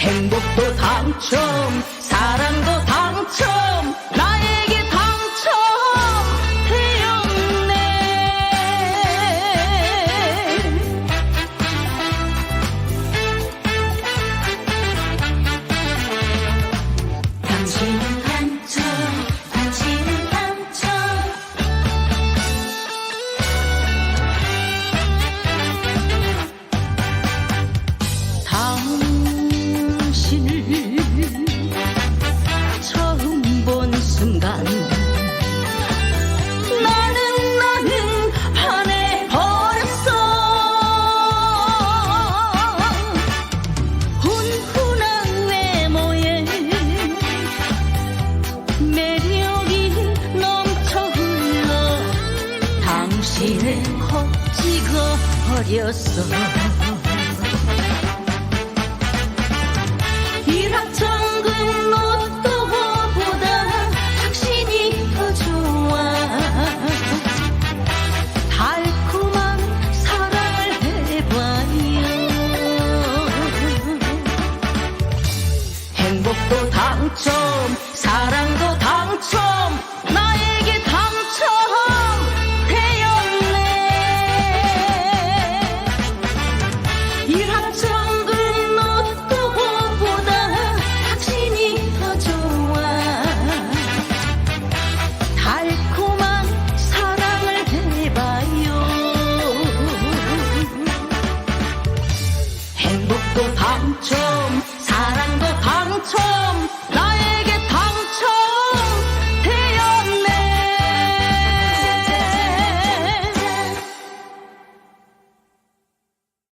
행복도 당첨 사랑도 당첨 나에게 당첨 되었네. 당신 비는 헛지고 버렸어. 일학천금 로또보다 당신이 더 좋아. 달콤한 사랑을 해봐요. 행복도 당첨 사랑도 당첨. 나의